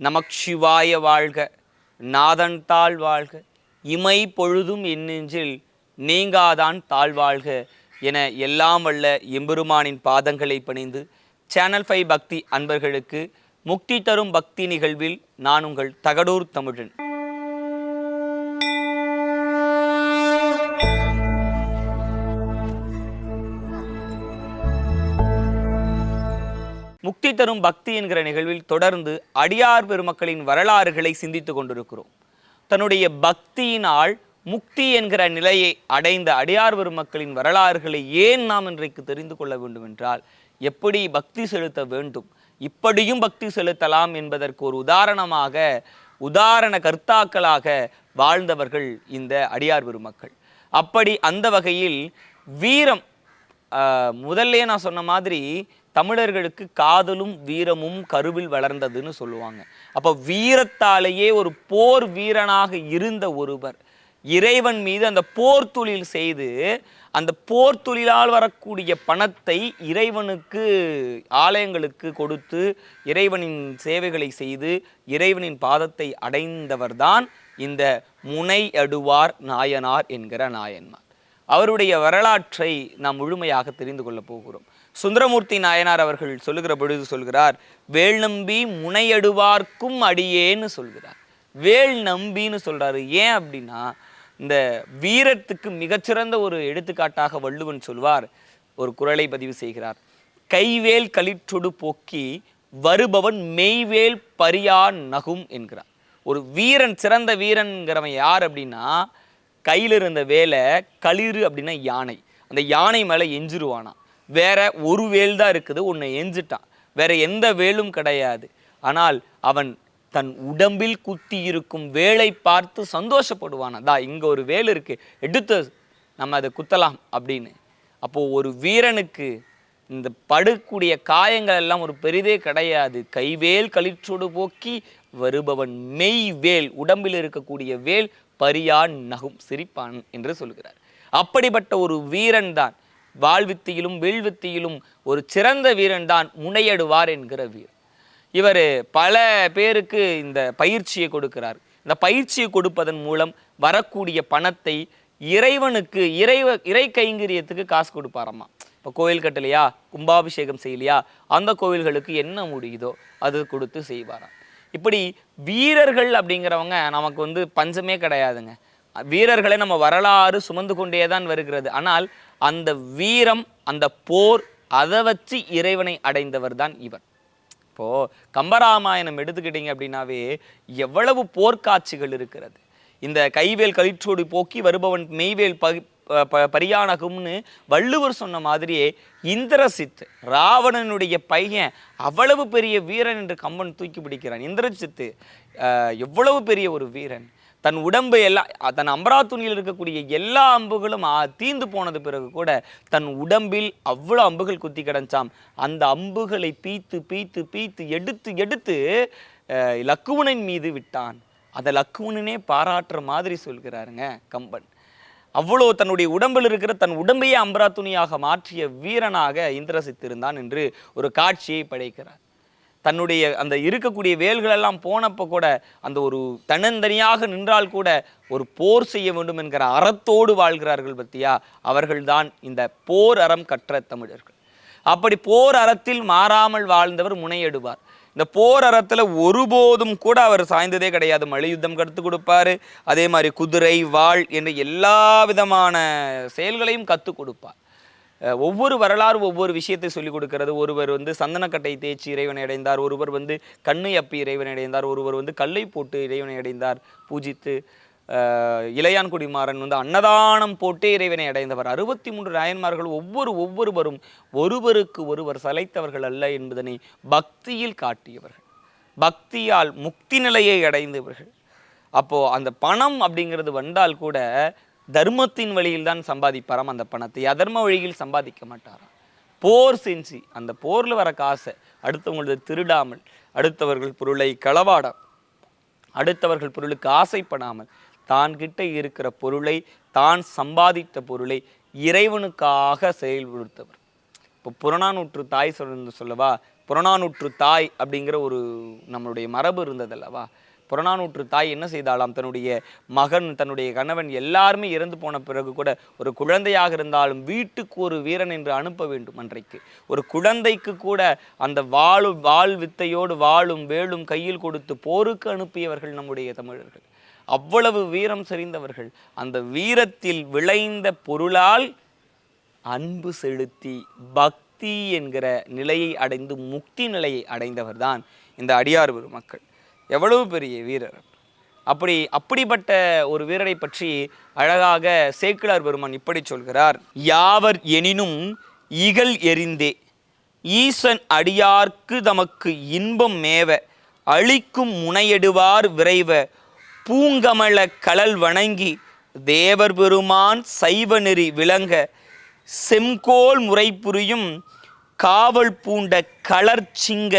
நமச்சிவாய வாழ்க நாதன் தாழ் வாழ்க இமை பொழுதும் எந்நெஞ்சில் நீங்காதான் தாழ்வாழ்க என எல்லாம் வல்ல எம்பெருமானின் பாதங்களை பணிந்து சேனல் ஃபைவ் பக்தி அன்பர்களுக்கு முக்தி தரும் பக்தி நிகழ்வில் நான் உங்கள் தகடூர் தமிழன். முக்தி தரும் பக்தி என்கிற நிகழ்வில் தொடர்ந்து அடியார் பெருமக்களின் வரலாறுகளை சிந்தித்து கொண்டிருக்கிறோம். தன்னுடைய பக்தியினால் முக்தி என்கிற நிலையை அடைந்த அடியார் பெருமக்களின் வரலாறுகளை ஏன் நாம் இன்றைக்கு தெரிந்து கொள்ள வேண்டும் என்றால் எப்படி பக்தி செலுத்த வேண்டும் இப்படியும் பக்தி செலுத்தலாம் என்பதற்கு ஒரு உதாரணமாக உதாரண கர்த்தாக்களாக வாழ்ந்தவர்கள் இந்த அடியார் பெருமக்கள். அப்படி அந்த வகையில் வீரம் முதல்லே முதல்ல நான் சொன்ன மாதிரி தமிழர்களுக்கு காதலும் வீரமும் கருவில் வளர்ந்ததுன்னு சொல்லுவாங்க. அப்போ வீரத்தாலேயே ஒரு போர் வீரனாக இருந்த ஒருவர் இறைவன் மீது அந்த போர் தொழில் செய்து அந்த போர் தொழிலால் வரக்கூடிய பணத்தை இறைவனுக்கு ஆலயங்களுக்கு கொடுத்து இறைவனின் சேவைகளை செய்து இறைவனின் பாதத்தை அடைந்தவர்தான் இந்த முனை அடுவார் நாயனார் என்கிற நாயன்மார். அவருடைய வரலாற்றை நாம் முழுமையாக தெரிந்து கொள்ளப் போகிறோம். சுந்தரமூர்த்தி நாயனார் அவர்கள் சொல்லுகிற பொழுது சொல்கிறார் வேல் நம்பி முனையடுவார்க்கும் அடியேன்னு சொல்கிறார். வேல் நம்பின்னு சொல்கிறாரு ஏன் அப்படின்னா இந்த வீரத்துக்கு மிகச்சிறந்த ஒரு எடுத்துக்காட்டாக வள்ளுவன் சொல்வார். ஒரு குரலை பதிவு செய்கிறார். கைவேல் களிற்றொடு போக்கி வருபவன் மெய்வேல் பரியான் நகும் என்கிறார். ஒரு வீரன் சிறந்த வீரன்கிறவன் யார் அப்படின்னா கையில் இருந்த வேலை களிறு அப்படின்னா யானை. அந்த யானை மேலே எஞ்சிருவானா வேற ஒரு வேல் தான் இருக்குது உன்னை எஞ்சிட்டான். வேற எந்த வேலும் கிடையாது. ஆனால் அவன் தன் உடம்பில் குத்தி இருக்கும் வேலை பார்த்து சந்தோஷப்படுவானா. தா இங்கே ஒரு வேல் இருக்கு எடுத்து நம்ம அதை குத்தலாம் அப்படின்னு. அப்போது ஒரு வீரனுக்கு இந்த படுக்கூடிய காயங்கள் எல்லாம் ஒரு பெரிதே கிடையாது. கைவேல் களிற்றோடு போக்கி வருபவன் மெய் வேல் உடம்பில் இருக்கக்கூடிய வேல் பரியான் நகும் சிரிப்பான் என்று சொல்கிறார். அப்படிப்பட்ட ஒரு வீரன் தான். வாழ்வித்தியிலும் வீழ்வித்தியிலும் ஒரு சிறந்த வீரன் தான் முனையடுவார் என்கிற வீர் இவர் பல பேருக்கு இந்த பயிற்சியை கொடுக்கிறார். இந்த பயிற்சியை கொடுப்பதன் மூலம் வரக்கூடிய பணத்தை இறைவனுக்கு இறைவ இறை கைங்கரியத்துக்கு காசு கொடுப்பாராமா? இப்போ கோயில் கட்டலையா? கும்பாபிஷேகம் செய்யலையா? அந்த கோவில்களுக்கு என்ன முடியுதோ அது கொடுத்து செய்வாராம். இப்படி வீரர்கள் அப்படிங்கிறவங்க நமக்கு வந்து பஞ்சமே கிடையாதுங்க. வீரர்களை நம்ம வரலாறு சுமந்து கொண்டே தான் வருகிறது. ஆனால் அந்த வீரம் அந்த போர் அதை வச்சு இறைவனை அடைந்தவர் தான் இவர். இப்போ கம்பராமாயணம் எடுத்துக்கிட்டீங்க அப்படின்னாவே எவ்வளவு போர்க்காட்சிகள் இருக்கிறது. இந்த கைவேல் களிற்றோடு போக்கி வருபவன் மெய்வேல் பகி ப- ப- பரியானகும்னு வள்ளுவர் சொன்ன மாதிரியே இந்திரசித்து ராவணனுடைய பையன் அவ்வளவு பெரிய வீரன் என்று கம்பன் தூக்கி பிடிக்கிறான். இந்திரசித்து எவ்வளவு பெரிய ஒரு வீரன். தன் உடம்பு எல்லாம் தன் தன் அம்பராத்துணியில் இருக்கக்கூடிய எல்லா அம்புகளும் தீந்து போனது பிறகு கூட தன் உடம்பில் அவ்வளோ அம்புகள் குத்தி கிடந்தாம் அந்த அம்புகளை பீத்து பீத்து பீத்து எடுத்து எடுத்து லக்குவனின் மீது விட்டான். அதை லக்குவனே பாராட்டுற மாதிரி சொல்கிறாருங்க கம்பன். அவ்வளோ தன்னுடைய உடம்பில் இருக்கிற தன் உடம்பையே அம்பரா துணியாக மாற்றிய வீரனாக இந்திரசித்து இருந்தான் என்று ஒரு காட்சியை படைக்கிறார். தன்னுடைய அந்த இருக்கக்கூடிய வேல்களெல்லாம் போனப்போ கூட அந்த ஒரு தன்னந்தனியாக நின்றால் கூட ஒரு போர் செய்ய வேண்டும் என்கிற அறத்தோடு வாழ்கிறார்கள் பத்தியா? அவர்கள்தான் இந்த போர் அறம் கற்ற தமிழர்கள். அப்படி போர் அறத்தில் மாறாமல் வாழ்ந்தவர் முனையெடுவார். இந்த போர் அறத்தில் ஒருபோதும் கூட அவர் சாய்ந்ததே கிடையாது. மலையுத்தம் கற்றுக் கொடுப்பாரு. அதே மாதிரி குதிரை வாள் என்ற எல்லா விதமான செயல்களையும் கற்றுக் கொடுப்பார். ஒவ்வொரு வரலாறு ஒவ்வொரு விஷயத்தை சொல்லிக் கொடுக்கிறது. ஒருவர் வந்து சந்தனக்கட்டை தேய்ச்சி இறைவனை அடைந்தார். ஒருவர் வந்து கண்ணை அப்பி இறைவனை அடைந்தார். ஒருவர் வந்து கல்லை போட்டு இறைவனை அடைந்தார். பூஜித்து அஹ் இளையான்குடி மாறன் வந்து அன்னதானம் போட்டே இறைவனை அடைந்தவர். அறுபத்தி மூன்று நாயன்மார்கள் ஒவ்வொரு ஒவ்வொருவரும் ஒருவருக்கு ஒருவர் சலைத்தவர்கள் அல்ல என்பதனை பக்தியில் காட்டியவர்கள். பக்தியால் முக்தி நிலையை அடைந்தவர்கள். அப்போது அந்த பணம் அப்படிங்கிறது வந்தால் கூட தர்மத்தின் வழியில் தான் சம்பாதிப்பாராம் அந்த பணத்தை. அதர்ம வழியில் சம்பாதிக்க மாட்டாராம் போர் செஞ்சு அந்த போர்ல வர காசை அடுத்தவங்களது திருடாமல் அடுத்தவர்கள் பொருளை களவாட அடுத்தவர்கள் பொருளுக்கு ஆசைப்படாமல் தான் கிட்ட இருக்கிற பொருளை தான் சம்பாதித்த பொருளை இறைவனுக்காக செயல்படுத்தவர் இப்போ புறநானூற்று தாய் சொல்றது சொல்லவா? புறநானூற்று தாய் அப்படிங்கிற ஒரு நம்மளுடைய மரபு இருந்ததல்லவா? புறநானூற்று தாய் என்ன செய்தாலாம் தன்னுடைய மகன் தன்னுடைய கணவன் எல்லாருமே இறந்து போன பிறகு கூட ஒரு குழந்தையாக இருந்தாலும் வீட்டுக்கு ஒரு வீரன் என்று அனுப்ப வேண்டும் அன்றைக்கு. ஒரு குழந்தைக்கு கூட அந்த வாழும் வாள் வித்தையோடு வாழும் வேலும் கையில் கொடுத்து போருக்கு அனுப்பியவர்கள் நம்முடைய தமிழர்கள். அவ்வளவு வீரம் செறிந்தவர்கள். அந்த வீரத்தில் விளைந்த பொருளால் அன்பு செலுத்தி பக்தி என்கிற நிலையை அடைந்து முக்தி நிலையை அடைந்தவர்தான் இந்த அடியார் பெருமக்கள். எவ்வளவு பெரிய வீரர்? அப்படி அப்படிப்பட்ட ஒரு வீரரை பற்றி அழகாக சேக்கிழார் பெருமான் இப்படி சொல்கிறார் யாவர் எனினும் இகல் எறிந்தே ஈசன் அடியார்க்கு தமக்கு இன்பம் மேவ அழிக்கும் முனையெடுவார் விரைவ பூங்கமல கலல் வணங்கி தேவர் பெருமான் சைவ நெறி விளங்க செம்கோல் முறை புரியும் காவல் பூண்ட கலர்ச்சிங்க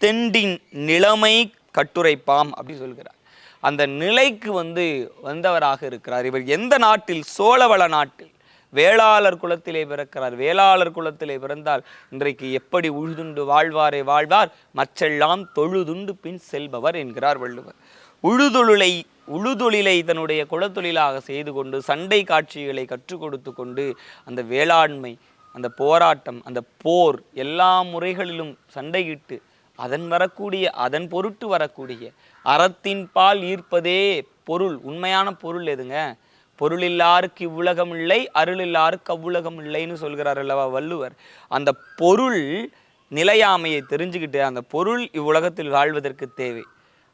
தெண்டின் நிலைமை கட்டுரைப்பாம் அப்படின்னு சொல்கிறார். அந்த நிலைக்கு வந்து வந்தவராக இருக்கிறார். இவர் எந்த நாட்டில்? சோழவள நாட்டில். வேளாளர் குலத்திலே பிறக்கிறார். வேளாளர் குலத்திலே பிறந்தால் இன்றைக்கு எப்படி உழுதுண்டு வாழ்வாரே வாழ்வார்? மற்றெல்லாம் தொழுதுண்டு பின் செல்பவர் என்கிறார் வள்ளுவர். உழுதொழிலை உழுதொழிலை தன்னுடைய குலத்தொழிலாக செய்து கொண்டு சண்டை காட்சிகளை கற்றுக் கொடுத்து கொண்டு அந்த வேளாண்மை அந்த போராட்டம் அந்த போர் எல்லா முறைகளிலும் சண்டையிட்டு அதன் வரக்கூடிய அதன் பொருட்டு வரக்கூடிய அறத்தின் பால் ஈர்ப்பதே பொருள். உண்மையான பொருள் எதுங்க? பொருள் இல்லாருக்கு இவ்வுலகம் இல்லை அருள் இல்லாருக்கு அவ்வுலகம் இல்லைன்னு சொல்கிறார் அல்லவா வள்ளுவர். அந்த பொருள் நிலையாமையை தெரிஞ்சுக்கிட்டு அந்த பொருள் இவ்வுலகத்தில் வாழ்வதற்கு தேவை.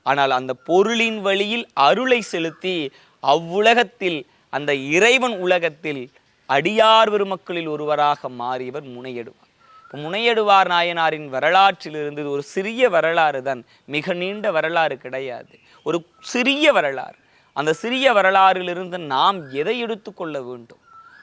ஆனால் அந்த பொருளின் வழியில் அருளை செலுத்தி அவ்வுலகத்தில் அந்த இறைவன் உலகத்தில் அடியார் பெருமக்களில் ஒருவராக மாறியவர் முனையிடும் முனையடுவார் நாயனாரின் வரலாற்றிலிருந்து ஒரு சிறிய வரலாறு தான். மிக நீண்ட வரலாறு கிடையாது. ஒரு சிறிய வரலாறு. அந்த சிறிய வரலாறிலிருந்து நாம் எதை எடுத்துக்கொள்ள வேண்டும்?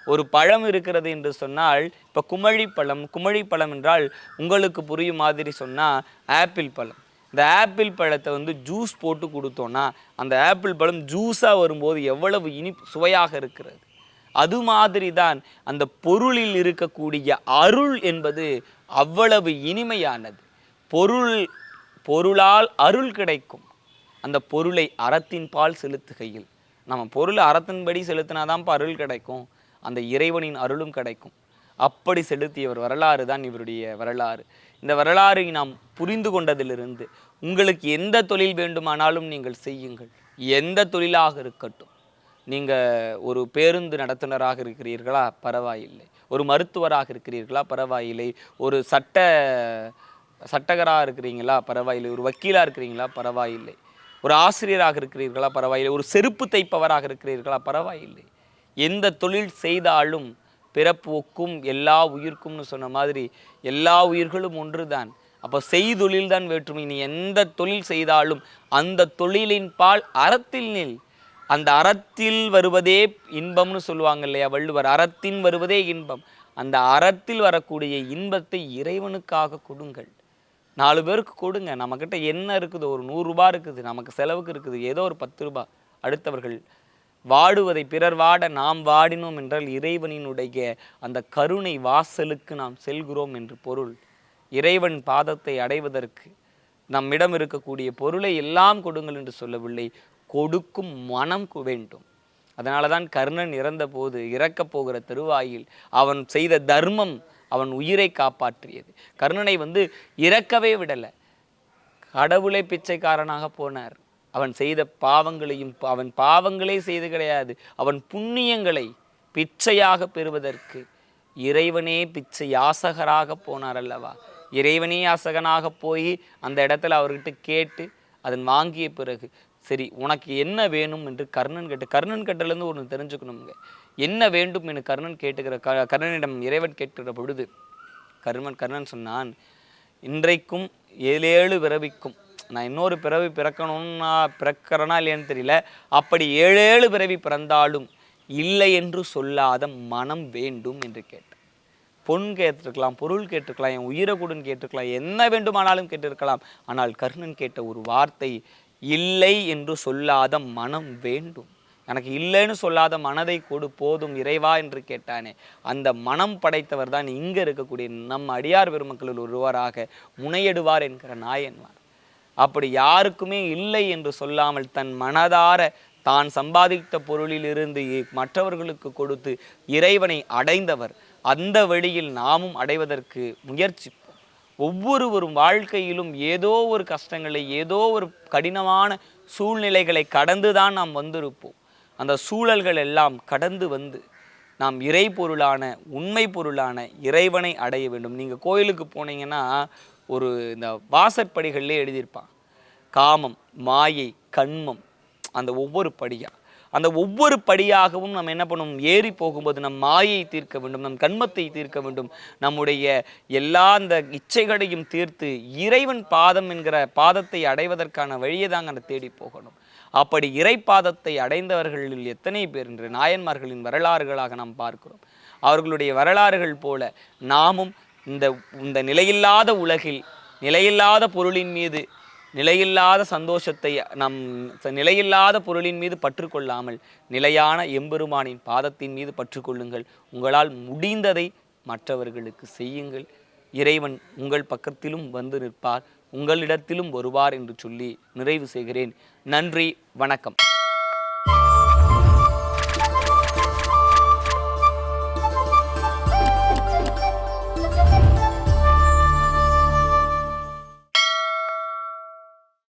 ஒரு பழம் இருக்கிறது என்று சொன்னால் இப்போ குமழி பழம் குமழி பழம் என்றால் உங்களுக்கு புரியும் மாதிரி சொன்னால் ஆப்பிள் பழம். இந்த ஆப்பிள் பழத்தை வந்து ஜூஸ் போட்டு கொடுத்தோன்னா அந்த ஆப்பிள் பழம் ஜூஸாக வரும்போது எவ்வளவு இனி சுவையாக இருக்கிறது? அது மாதிரி தான் அந்த பொருளில் இருக்கக்கூடிய அருள் என்பது அவ்வளவு இனிமையானது. பொருள் பொருளால் அருள் கிடைக்கும். அந்த பொருளை அறத்தின் பால் செலுத்துகையில். நம்ம பொருளை அறத்தின்படி செலுத்தினாதான் அருள் கிடைக்கும். அந்த இறைவனின் அருளும் கிடைக்கும். அப்படி செலுத்தியவர் வரலாறு தான் இவருடைய வரலாறு. இந்த வரலாறை நாம் புரிந்து கொண்டதிலிருந்து உங்களுக்கு எந்த தொழில் வேண்டுமானாலும் நீங்கள் செய்யுங்கள். எந்த தொழிலாக இருக்கட்டும். நீங்கள் ஒரு பேருந்து நடத்துனராக இருக்கிறீர்களா? பரவாயில்லை. ஒரு மருத்துவராக இருக்கிறீர்களா? பரவாயில்லை. ஒரு சட்ட சட்டகராக இருக்கிறீங்களா? பரவாயில்லை. ஒரு வக்கீலாக இருக்கிறீங்களா? பரவாயில்லை. ஒரு ஆசிரியராக இருக்கிறீர்களா? பரவாயில்லை. ஒரு செருப்பு தைப்பவராக இருக்கிறீர்களா? பரவாயில்லை. எந்த தொழில் செய்தாலும் பிறப்புக்கும் எல்லா உயிர்க்கும்னு சொன்ன மாதிரி எல்லா உயிர்களும் ஒன்று தான் அப்போ செய்தொழில் தான் வேற்றுமை. நீ எந்த தொழில் செய்தாலும் அந்த தொழிலின் பால் அறத்தில் நில். அந்த அறத்தில் வருவதே இன்பம்னு சொல்லுவாங்க இல்லையா வள்ளுவர்? அறத்தின் வருவதே இன்பம். அந்த அறத்தில் வரக்கூடிய இன்பத்தை இறைவனுக்காக கொடுங்கள். நாலு பேருக்கு கொடுங்க. நம்மக்கிட்ட என்ன இருக்குது? ஒரு நூறுரூபா இருக்குது. நமக்கு செலவுக்கு இருக்குது. ஏதோ ஒரு பத்து ரூபா. அடுத்தவர்கள் வாடுவதை பிறர் வாட நாம் வாடினோம் என்றால் இறைவனினுடைய அந்த கருணை வாசலுக்கு நாம் செல்கிறோம் என்று பொருள். இறைவன் பாதத்தை அடைவதற்கு நம்மிடம் இருக்கக்கூடிய பொருளை எல்லாம் கொடுங்கள் என்று சொல்லவில்லை. கொடுக்கும் மனம் வேண்டும். அதனால தான் கர்ணன் இறந்தபோது இறக்கப் போகிற தருவாயில் அவன் செய்த தர்மம் அவன் உயிரை காப்பாற்றியது. கர்ணனை வந்து இறக்கவே விடலை. கடவுளை பிச்சைக்காரனாக போனார். அவன் செய்த பாவங்களையும் அவன் பாவங்களே செய்து கிடையாது. அவன் புண்ணியங்களை பிச்சையாக பெறுவதற்கு இறைவனே பிச்சை யாசகராக போனார் அல்லவா? இறைவனே யாசகனாக போய் அந்த இடத்துல அவர்கிட்ட கேட்டு அதன் வாங்கிய பிறகு சரி உனக்கு என்ன வேணும் என்று கர்ணன் கேட்டு கர்ணன் கேட்டலேருந்து ஒன்று தெரிஞ்சுக்கணுங்க என்ன வேண்டும் என்று கர்ணன் கேட்டுக்கிற க கர்ணனிடம் இறைவன் கேட்கிற பொழுது கர்மன் கர்ணன் சொன்னான் இன்றைக்கும் ஏழேழு பிறவிக்கும் நான் இன்னொரு பிறவி பிறக்கணும்னா பிறக்கிறனா இல்லையான்னு தெரியல அப்படி ஏழேழு பிறவி பிறந்தாலும் இல்லை என்று சொல்லாத மனம் வேண்டும் என்று கேட்டேன். பொன் கேட்டிருக்கலாம் பொருள் கேட்டிருக்கலாம் என் உயிரை கொடுன்னு கேட்டிருக்கலாம் என்ன வேண்டுமானாலும் கேட்டிருக்கலாம். ஆனால் கர்ணன் கேட்ட ஒரு வார்த்தை இல்லை என்று சொல்லாத மனம் வேண்டும். எனக்கு இல்லைன்னு சொல்லாத மனதை கொடு போதும் இறைவா என்று கேட்டானே. அந்த மனம் படைத்தவர் தான் இங்கே இருக்கக்கூடிய நம் அடியார் பெருமக்களில் ஒருவராக முனையிடுவார் என்கிற நாயன்வார் அப்படி யாருக்குமே இல்லை என்று சொல்லாமல் தன் மனதார தான் சம்பாதித்த பொருளிலிருந்து மற்றவர்களுக்கு கொடுத்து இறைவனை அடைந்தவர். அந்த வழியில் நாமும் அடைவதற்கு முயற்சி ஒவ்வொருவரும் வாழ்க்கையிலும் ஏதோ ஒரு கஷ்டங்களை ஏதோ ஒரு கடினமான சூழ்நிலைகளை கடந்து தான் நாம் வந்திருப்போம். அந்த சூழல்கள் எல்லாம் கடந்து வந்து நாம் இறை பொருளான உண்மை பொருளான இறைவனை அடைய வேண்டும். நீங்கள் கோயிலுக்கு போனீங்கன்னா ஒரு இந்த வாசற்படிகள்லேயே எழுதியிருப்பான். காமம் மாயை கண்மம் அந்த ஒவ்வொரு படியாக அந்த ஒவ்வொரு படியாகவும் நம்ம என்ன பண்ணும்? ஏறி போகும்போது நம் மாயை தீர்க்க வேண்டும் நம் கண்மத்தை தீர்க்க வேண்டும். நம்முடைய எல்லா அந்த இச்சைகளையும் தீர்த்து இறைவன் பாதம் என்கிற பாதத்தை அடைவதற்கான வழியை தாங்க அந்த தேடி போகணும். அப்படி இறை பாதத்தை அடைந்தவர்களில் எத்தனை பேர் என்று நாயன்மார்களின் வரலாறுகளாக நாம் பார்க்கிறோம். அவர்களுடைய வரலாறுகள் போல நாமும் இந்த இந்த நிலையில்லாத உலகில் நிலையில்லாத பொருளின் மீது நிலையில்லாத சந்தோஷத்தை நம் ச- நிலையில்லாத பொருளின் மீது பற்றுக்கொள்ளாமல் நிலையான எம்பெருமானின் பாதத்தின் மீது பற்றுக்கொள்ளுங்கள். உங்களால் முடிந்ததை மற்றவர்களுக்கு செய்யுங்கள். இறைவன் உங்கள் பக்கத்திலும் வந்து நிற்பார். உங்களிடத்திலும் வருவார் என்று சொல்லி நிறைவு செய்கிறேன். நன்றி வணக்கம்.